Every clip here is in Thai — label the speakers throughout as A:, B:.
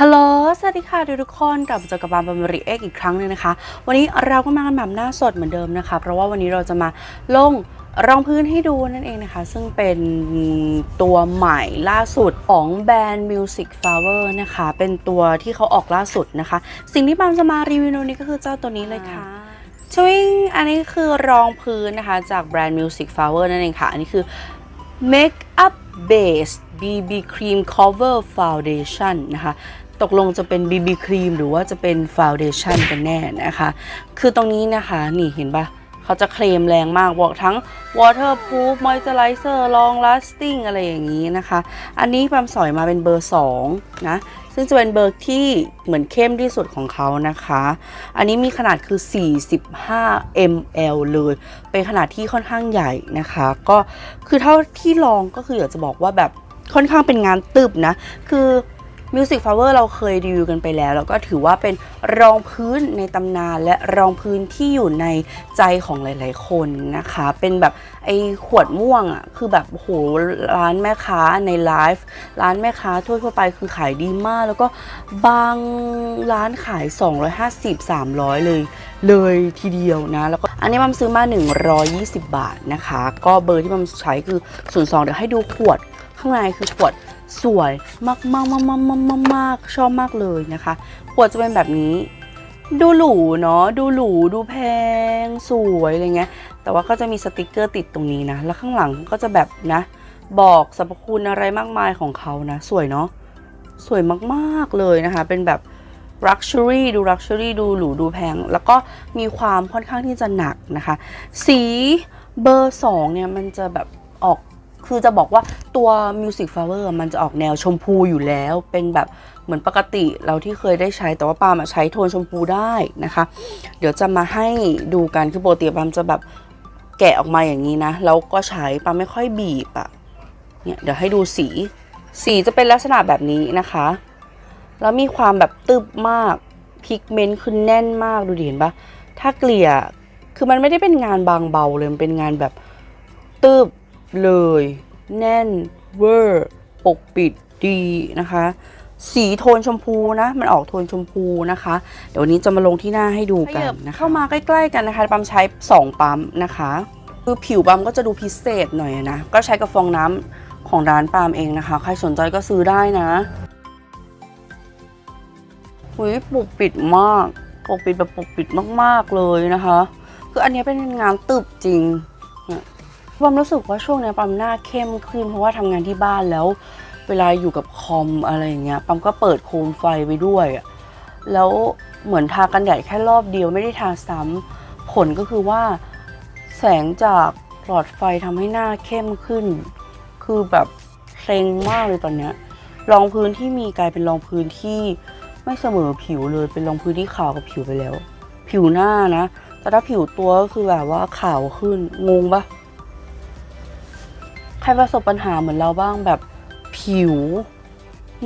A: ฮัลโหล สวัสดีค่ะทุกคนกลับมาเจอกับบามบามาริเอกอีกครั้งหนึงนะคะ วันนี้เราก็มากันแบบหน้าสดเหมือนเดิมนะคะ เพราะว่าวันนี้เราจะมาลงรองพื้นให้ดูนั่นเองนะคะ ซึ่งเป็นตัวใหม่ล่าสุดของแบรนด์ Music Flower นะคะ เป็นตัวที่เขาออกล่าสุดนะคะ สิ่งที่บามจะมารีวิวในวันนี้ก็คือเจ้าตัวนี้เลยค่ะชวิงอันนี้คือรองพื้นนะคะจากแบรนด์ Music Flower นั่นเองค่ะ อันนี้คือ Makeup Base BB Cream Cover Foundation นะคะ ตกลงจะเป็น BB Cream หรือว่าจะเป็น Foundation กันแน่นะคะ คือตรงนี้นะคะนี่เห็นปะเขาจะเคลมแรงมากบอกทั้ง Waterproof Moisturizer Long Lasting อะไรอย่างนี้นะคะ อันนี้ปามสอยมาเป็นเบอร์ 2 นะ ซึ่งจะเป็นเบอร์ที่เหมือนเข้มที่สุดของเขานะคะ อันนี้มีขนาดคือ 45 ml เลย เป็นขนาดที่ค่อนข้างใหญ่นะคะ ก็คือเท่าที่ลองก็คืออยากจะบอกว่าแบบค่อนข้างเป็นงานตึบนะ คือ Music Flower เราเคยรีวิวกันไปแล้ว แล้วก็ถือว่าเป็นรองพื้นในตำนานและรองพื้นที่อยู่ในใจของหลาย ๆ คนนะคะ เป็นแบบไอ้ขวดม่วงอะ่ะคือแบบโหร้านแม่ค้าในไลฟ์ร้านแม่ค้าทั่วๆไปคือขายดีมาก แล้วก็บางร้านขาย 250-300 เลยเลยทีเดียวนะ แล้วก็อันนี้มัมซื้อมา 120 บาทนะคะ ก็เบอร์ที่มัมใช้คือ 02 เดี๋ยวให้ดูขวดข้างในคือขวด สวยมากมากมากมากมากมากมากชอบมากเลยนะคะขวดจะเป็นแบบนี้ ดูหรูเนาะดูหรูดูแพง สวยอะไรเงี้ย แต่ว่าก็จะมีสติกเกอร์ติดตรงนี้นะ แล้วข้างหลังก็จะแบบนะ บอกสรรพคุณอะไรมากมายของเขานะ สวยเนาะสวยมากๆเลยนะคะ เป็นแบบ luxury ดู luxury ดูหรูดูแพง แล้วก็มีความค่อนข้างที่จะหนักนะคะ สีเบอร์ 2 เนี่ย มันจะแบบออก คือจะบอกว่าตัว Music Flower มันจะออกแนวชมพูอยู่แล้ว เป็นแบบเหมือนปกติเราที่เคยได้ใช้แต่ว่าปาล์มใช้โทนชมพูได้นะคะ เดี๋ยวจะมาให้ดูกันคือโปกติปาล์มจะแบบแกะออกมาอย่างนี้นะแล้วก็ใช้ปาล์มไม่ค่อยบีบอะเนี่ยเดี๋ยวให้ดูสี สีจะเป็นลักษณะแบบนี้นะคะ แล้วมีความแบบตึบมากพิกเมนต์คือแน่นมากดูดิเห็นปะถ้าเกลี่ยคือมันไม่ได้เป็นงานบางเบาเลยมันเป็นงานแบบตึบ เลย แน่นเวอร์ปกปิดดีนะคะ สีโทนชมพูนะ มันออกโทนชมพูนะคะ เดี๋ยววันนี้จะมาลงที่หน้าให้ดูกันนะคะเข้ามาใกล้ ๆ กันนะคะปั๊มใช้ 2 ปั๊มนะคะ คือผิวปั๊มก็จะดูพิเศษหน่อยนะ ก็ใช้กับฟองน้ำของร้านปาล์มเองนะคะ ใครสนใจก็ซื้อได้นะหุยปกปิดมากปกปิดแบบปกปิดมาก ๆ เลยนะคะ คืออันเนี้ยเป็นงานตึบจริง ความรู้สึกว่าช่วงนี้ปั๊มหน้าเข้มขึ้นเพราะว่าทำงานที่บ้านแล้ว เวลาอยู่กับคอมอะไรอย่างเงี้ยปั๊มก็เปิดโคมไฟไปด้วยอะแล้วเหมือนทากันแดดแค่รอบเดียวไม่ได้ทาซ้ำผลก็คือว่าแสงจากหลอดไฟทำให้หน้าเข้มขึ้น คือแบบเซ็งมากเลยตอนเนี้ยรองพื้นที่มีกลายเป็นรองพื้นที่ไม่เสมอผิวเลยเป็นรองพื้นที่ขาวกับผิวไปแล้ว ผิวหน้านะ แต่ถ้าผิวตัวก็คือแบบว่าขาวขึ้นงงปะ ใครประสบปัญหาเหมือนเราบ้างแบบผิว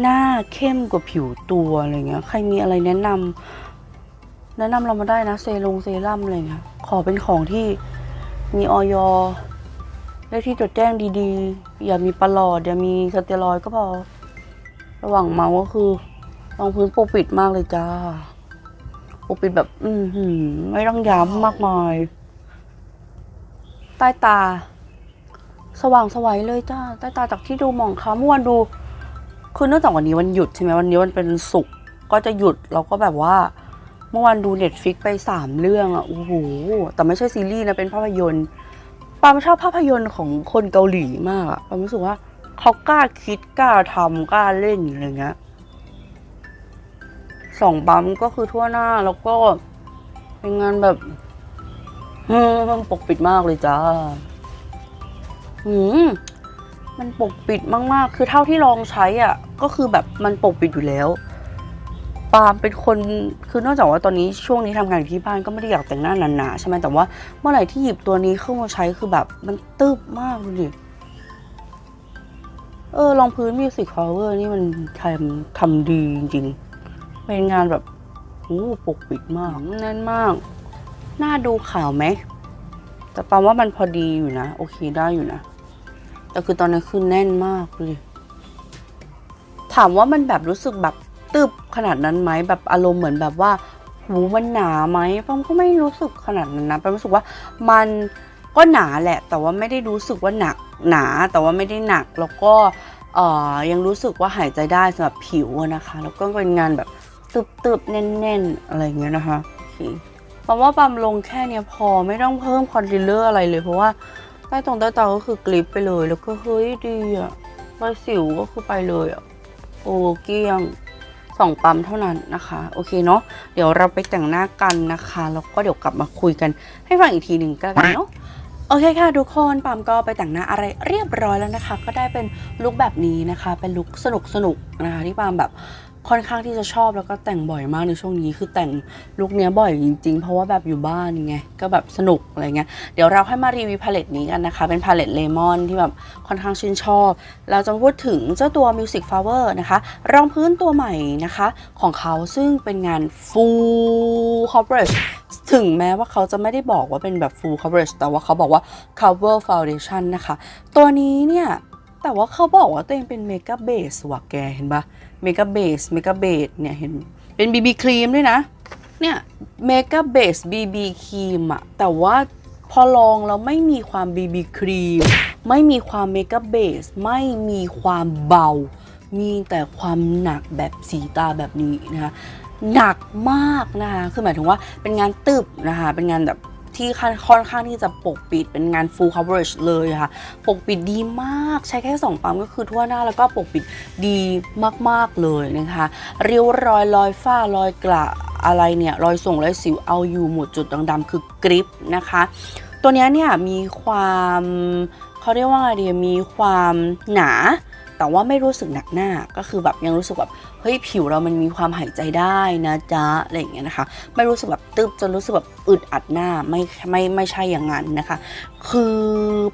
A: หน้าเข้มกว่าผิวตัวอะไรเงี้ย ใครมีอะไรแนะนำแนะนำเรามาได้นะเซรุ่มเซรั่มอะไรเงี้ยขอเป็นของที่มีออยเลขที่จดแจ้งดีๆ อย่ามีปลอด อย่ามีสเตียรอยด์ก็พอ ระหว่างเมาก็คือรองพื้นปกปิดมากเลยจ้าปกปิดแบบ อือหือไม่ต้องย้ำมากมาย ใต้ตา สว่างสวัยเลยจ้าใต้ตาจากที่ดูหมองคล้ำเมื่อวันดู คือเนื่องจากวันนี้วันหยุดใช่ไหมวันนี้วันเป็นศุกร์ก็จะหยุดเราก็แบบว่า เมื่อวานดูเน็ตฟิกไปสามเรื่องอะโอ้โหแต่ไม่ใช่ซีรีส์นะเป็นภาพยนตร์ปามชอบภาพยนตร์ของคนเกาหลีมากอะปามรู้สึกว่าเขากล้าคิดกล้าทำกล้าเล่นอะไรเงี้ยสองปั๊มก็คือทั่วหน้าแล้วก็เป็นงานแบบปกปิดมากเลยจ้า อืมมันปกปิดมากๆ คือเท่าที่ลองใช้อะ ก็คือแบบมันปกปิดอยู่แล้ว ปาล์มเป็นคน คือนอกจากว่าตอนนี้ช่วงนี้ทำงานอยู่ที่บ้านก็ไม่ได้อยากแต่งหน้าหนาๆใช่ไหมแต่ว่าเมื่อไหร่ที่หยิบตัวนี้เข้ามาใช้คือแบบมันตึบมากเลยดิ เออรองพื้นมิวสิกคอเวอร์นี่มันทำทำดีจริงๆ เป็นงานแบบโอ้ปกปิดมากแน่นมากน่าดูขาวไหม แต่ปาล์มว่ามันพอดีอยู่นะ โอเคได้อยู่นะ แต่คือตอนนี้นคือแน่นมากเลย ถามว่ามันแบบรู้สึกแบบตึบขนาดนั้นไหมแบบอารมณ์เหมือนแบบว่าหูมันหนาไหมปั๊มก็ไม่รู้สึกขนาดนั้นนะปั๊มรู้สึกว่ามันก็หนาแหละ แต่ว่าไม่ได้รู้สึกว่าหนักหนา แต่ว่าไม่ได้หนักแล้วก็เอ่อยังรู้สึกว่าหายใจได้สำหรับผิวนะคะ แล้วก็เป็นงานแบบตึบๆแน่น ๆ อะไรเงี้ยนะคะโอปั๊มว่าปั๊มลงแค่เนี้ยพอไม่ต้องเพิ่มคอนซีลเลอร์อะไรเลยเพราะว่า ใต้ตรงใต้ตาก็คือกลิปไปเลยแล้วก็เฮ้ยดีอะรอยสิวก็คือไปเลยอะโอเกี้ยงสองปั๊มเท่านั้นนะคะ โอเคเนาะเดี๋ยวเราไปแต่งหน้ากันนะคะแล้วก็เดี๋ยวกลับมาคุยกันให้ฟังอีกทีหนึ่งก็แล้วกันเนาะโอเคค่ะทุกคนปั๊มก็ไปแต่งหน้าอะไรเรียบร้อยแล้วนะคะ ก็ได้เป็นลุคแบบนี้นะคะ เป็นลุคสนุกสนุกนะคะที่ปั๊มแบบ ค่อนข้างที่จะชอบแล้วก็แต่งบ่อยมากในช่วงนี้คือแต่งลุคเนี้ยบ่อยจริงๆ เพราะว่าแบบอยู่บ้านไงก็แบบสนุกอะไรเงี้ยเดี๋ยวเราให้มารีวิวพาเลตนี้กันนะคะ เป็นพาเลตเลมอนที่แบบค่อนข้างชื่นชอบ เราจะพูดถึงเจ้าตัว Music Flower นะคะรองพื้นตัวใหม่นะคะของเขาซึ่งเป็นงาน full coverage ถึงแม้ว่าเขาจะไม่ได้บอกว่าเป็นแบบ full coverage แต่ว่าเขาบอกว่า cover foundation นะคะ ตัวนี้เนี่ย แต่ว่าเขาบอกว่าตัวเองเป็น mega base ว่ะแกเห็นปะ mega base mega base เนี่ยเห็นเป็น BB ครีมด้วยนะเนี่ย mega base BB ครีมอะแต่ว่าพอลองแล้วไม่มีความ BB ครีมไม่มีความ mega base ไม่มีความเบา มีแต่ความหนักแบบสีตาแบบนี้นะคะหนักมากนะคะคือหมายถึงว่าเป็นงานตึบนะคะเป็นงานแบบ ที่ค่อนข้างที่จะปกปิดเป็นงาน full coverage เลยค่ะ ปกปิดดีมากใช้แค่ 2 ปั๊มก็คือทั่วหน้าแล้วก็ปกปิดดีมากๆเลยนะคะเริ้วรอยรอยฝ้ารอยกระอะไรเนี่ยรอยส่งรอยสิวเอาอยู่หมดจุดดำๆคือกริปนะคะ ตัวนี้เนี่ยมีความเขาเรียกว่าไงดีมีความหนาแต่ว่าไม่รู้สึกหนักหน้าก็คือแบบยังรู้สึกแบบ เฮ้ยผิวเรามันมีความหายใจได้นะจ๊ะอะไรอย่างเงี้ยนะคะ ไม่รู้สึกแบบตึบจนรู้สึกแบบอึดอัดหน้าไม่ไม่ไม่ใช่อย่างนั้นนะคะ คือ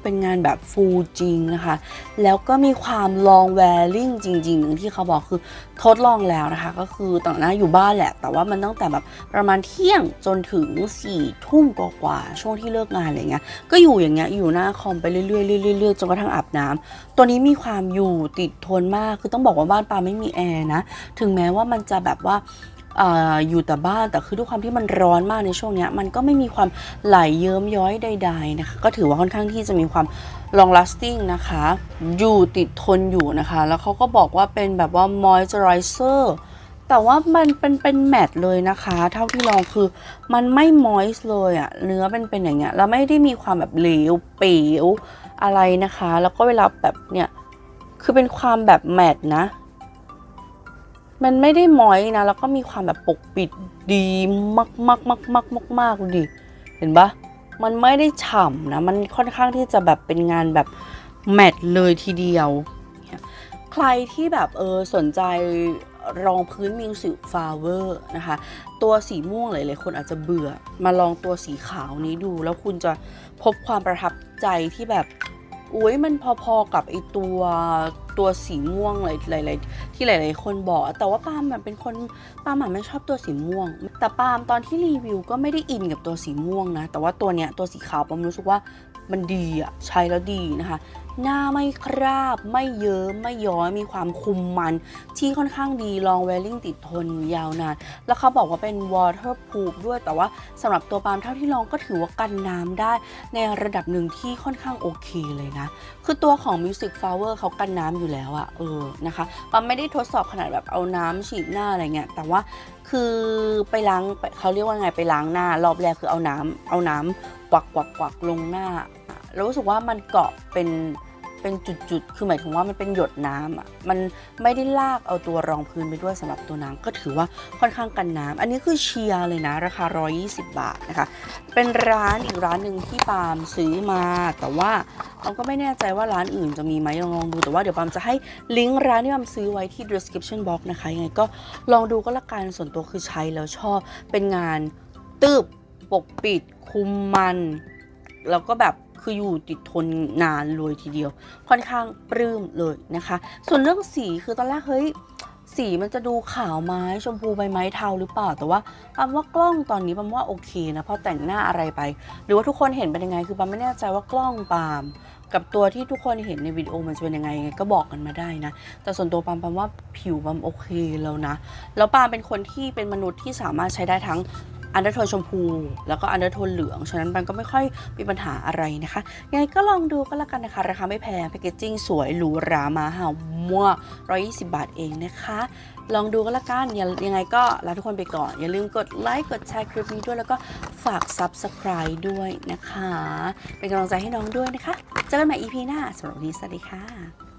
A: เป็นงานแบบฟูลจริงนะคะ แล้วก็มีความลองแวริ่งจริงๆอย่งที่เขาบอกคือทดลองแล้วนะคะ ก็คือต่างหน้าอยู่บ้านแหละ แต่ว่ามันตั้งแต่แบบประมาณเที่ยงจนถึง4ี่ทุ่มกว่าช่วงที่เลิกงานอะไรเงี้ยก็อยู่อย่างเงี้ยอยู่หน้าคอมไปเรื่อยๆเรื่อยๆเรื่อยจนกระทั่งอาบน้ำตัวนี้มีความอยู่ติดทนมากคือต้องบอกว่าบ้านปาไม่มีแอร์นะถึงแม้ว่ามันจะแบบว่าออยู่แต่บ้านแต่คือด้วยความที่มันร้อนมากในช่วงนี้มันก็ไม่มีความไหลเยิ้มย้อยใดๆนะคะก็ถือว่าค่อนข้างที่จะมีความ long lasting นะคะ อยู่ติดทนอยู่นะคะ แล้วเขาก็บอกว่าเป็นแบบว่า moisturizer แต่ว่ามันเป็นเป็นแมตเลยนะคะ เท่าที่ลองคือมันไม่ moist เลยอะเนื้อเป็นเป็นอย่างเงี้ยแล้วไม่ได้มีความแบบเหลวเป๋วอะไรนะคะ แล้วก็เวลาแบบเนี่ยคือเป็นความแบบแมตนะ มันไม่ได้มอยนะ แล้วก็มีความแบบปกปิดดีมากมากมากมากมากมากดูดิเห็นปะมันไม่ได้ฉ่ำนะ มันค่อนข้างที่จะแบบเป็นงานแบบแมตต์เลยทีเดียว ใครที่แบบเออสนใจรองพื้นมิวสิกฟลาเวอร์นะคะ ตัวสีม่วงหลายๆคนอาจจะเบื่อ มาลองตัวสีขาวนี้ดู แล้วคุณจะพบความประทับใจที่แบบอุ้ยมันพอๆกับไอตัว ตัวสีม่วงหลายๆที่หลาย ๆ คนบอก แต่ว่าปาล์มมันเป็นคนปาล์มมันไม่ชอบตัวสีม่วง แต่ปาล์มตอนที่รีวิวก็ไม่ได้อินกับตัวสีม่วงนะ แต่ว่าตัวเนี้ยตัวสีขาวปาล์มรู้สึกว่า มันดีอะใช้แล้วดีนะคะ หน้าไม่คราบไม่เยิ้มไม่ย้อยมีความคุมมัน ที่ค่อนข้างดีลองเวลลิ่งติดทนยาวนาน แล้วเขาบอกว่าเป็น waterproof ด้วยแต่ว่าสำหรับตัวปาล์มเท่าที่ลองก็ถือว่ากันน้ำได้ ในระดับหนึ่งที่ค่อนข้างโอเคเลยนะ คือตัวของ Music Flower เขากันน้ำอยู่แล้วอะเออนะคะปาล์มไม่ได้ทดสอบขนาดแบบเอาน้ำฉีดหน้าอะไรเงี้ยแต่ว่าคือไปล้างเขาเรียกว่าไงไปล้างหน้ารอบแรกคือเอาน้ำเอาน้ำกวักกวักกวักลงหน้า แล้วรู้สึกว่ามันเกาะเป็นเป็นจุดๆ คือหมายถึงว่ามันเป็นหยดน้ำอะ มันไม่ได้ลากเอาตัวรองพื้นไปด้วยสำหรับตัวน้ำก็ถือว่าค่อนข้างกันน้ำอันนี้คือเชียร์เลยนะ ราคา 120 บาทนะคะ เป็นร้านอีกร้านหนึ่งที่ปาล์มซื้อมา แต่ว่าเราก็ไม่แน่ใจว่าร้านอื่นจะมีไหมลองลองดู แต่ว่าเดี๋ยวปามจะให้ลิงก์ร้านที่ปามซื้อไว้ที่ description box นะคะ ยังไงก็ลองดูก็ละกันส่วนตัวคือใช้แล้วชอบ เป็นงานตืบปกปิดคุมมัน แล้วก็แบบ คืออยู่ติดทนนานเลยทีเดียว ค่อนข้างปลื้มเลยนะคะ ส่วนเรื่องสีคือตอนแรกเฮ้ยสีมันจะดูขาวไม้ชมพูใบไม้เทาหรือเปล่า แต่ว่าปามว่ากล้องตอนนี้ปามว่าโอเคนะพอแต่งหน้าอะไรไป หรือว่าทุกคนเห็นเป็นยังไง คือปามไม่แน่ใจว่ากล้องปามกับตัวที่ทุกคนเห็นในวิดีโอมันจะเป็นยังไงยังไงก็บอกกันมาได้นะ แต่ส่วนตัวปามปามว่าผิวปามโอเคแล้วนะ แล้วปามเป็นคนที่เป็นมนุษย์ที่สามารถใช้ได้ทั้ง อันเดอร์โทนชมพู แล้วก็อันเดอร์โทนเหลือง ฉะนั้นปามก็ไม่ค่อยมีปัญหาอะไรนะคะยังไงก็ลองดูก็แล้วกันนะคะ ราคาไม่แพงแพคเกจจิ้งสวยหรูหรามาหามั่ว120บาทเองนะคะ ลองดูก็แล้วกันยังไงก็ลาทุกคนไปก่อน อย่าลืมกดไลค์กดแชร์คลิปนี้ด้วยแล้วก็ฝาก Subscribe ด้วยนะคะ เป็นกำลังใจให้น้องด้วยนะคะ เจอกันใหม่ EP หน้าสำหรับวันนี้สวัสดีค่ะ